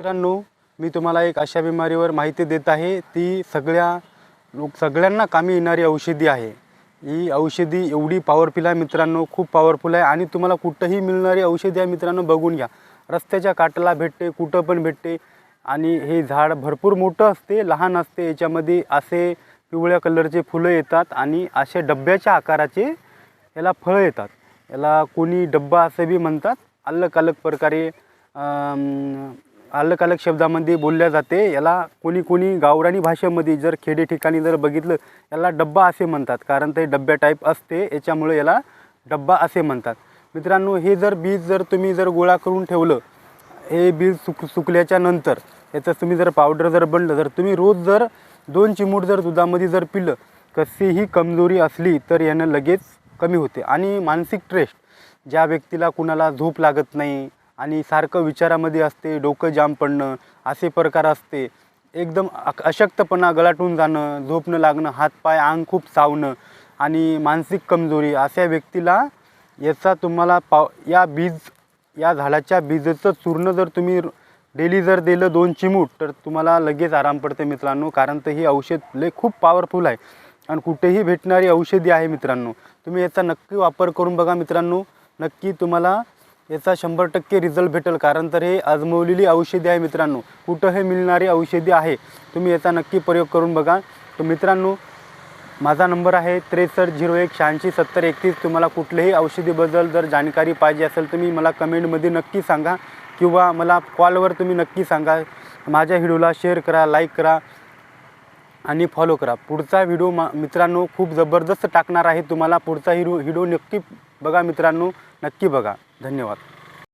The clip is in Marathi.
मित्रांनो मी तुम्हाला एक अशा बिमारीवर माहिती देत आहे. ती सगळ्या लोक सगळ्यांना कामी येणारी औषधी आहे. ही औषधी एवढी पॉवरफुल आहे मित्रांनो खूप पॉवरफुल आहे. आणि तुम्हाला कुठंही मिळणारी औषधी आहे मित्रांनो बघून घ्या. रस्त्याच्या काठाला भेटते कुठं पण भेटते. आणि हे झाड भरपूर मोठं असते लहान असते. याच्यामध्ये असे पिवळ्या कलरचे फुलं येतात आणि असे डब्याच्या आकाराचे याला फळं येतात. याला कोणी डब्बा असे बी म्हणतात. अलग अलग प्रकारे अलग अलग शब्दामध्ये बोलल्या जाते. याला कोणी कोणी गावरानी भाषेमध्ये जर खेडे ठिकाणी जर बघितलं याला डब्बा असे म्हणतात. कारण ते डब्या टाईप असते. याच्यामुळे याला डब्बा असे म्हणतात. मित्रांनो हे जर बीज जर तुम्ही जर गोळा करून ठेवलं हे बीज सुक सुकल्याच्या नंतर याचं तुम्ही जर पावडर जर बनलं जर तुम्ही रोज जर दोन चिमूट जर दुधामध्ये जर पिलं कशीही कमजोरी असली तर यानं लगेच कमी होते. आणि मानसिक ट्रेस्ट ज्या व्यक्तीला कुणाला झोप लागत नाही आणि सारखं विचारामध्ये असते डोकं जाम पडणं असे प्रकार असते. एकदम अक- अशक्तपणा गळाटून जाणं झोप न लागणं हातपाय अंग खूप चावणं आणि मानसिक कमजोरी अशा व्यक्तीला याचा तुम्हाला पाव या बीज या झाडाच्या बीजचं चूर्ण जर तुम्ही डेली जर दिलं दोन चिमूट तर तुम्हाला लगेच आराम पडते मित्रांनो कारण तर ही औषध लय खूप पॉवरफुल आहे. आणि कुठेही भेटणारी औषधी आहे मित्रांनो. तुम्ही याचा नक्की वापर करून बघा मित्रांनो. नक्की तुम्हाला याचा शंभर टक्के रिझल्ट भेटेल. कारण तर हे आजमवलेली औषधी आहे मित्रांनो. कुठं हे मिळणारी औषधी आहे तुम्ही याचा नक्की प्रयोग करून बघा. तर मित्रांनो माझा नंबर आहे त्रेसष्ट झिरो एक शहाऐंशी सत्तर एकतीस. तुम्हाला कुठल्याही औषधीबद्दल जर जाणकारी पाहिजे असेल तुम्ही मला कमेंटमध्ये नक्की सांगा. किंवा मला कॉलवर तुम्ही नक्की सांगा. माझ्या व्हिडिओला शेअर करा लाईक करा आणि फॉलो करा. पुढचा व्हिडिओ मा मित्रांनो खूप जबरदस्त टाकणार आहे तुम्हाला. पुढचा हिरो व्हिडिओ नक्की बघा मित्रांनो. नक्की बघा. धन्यवाद.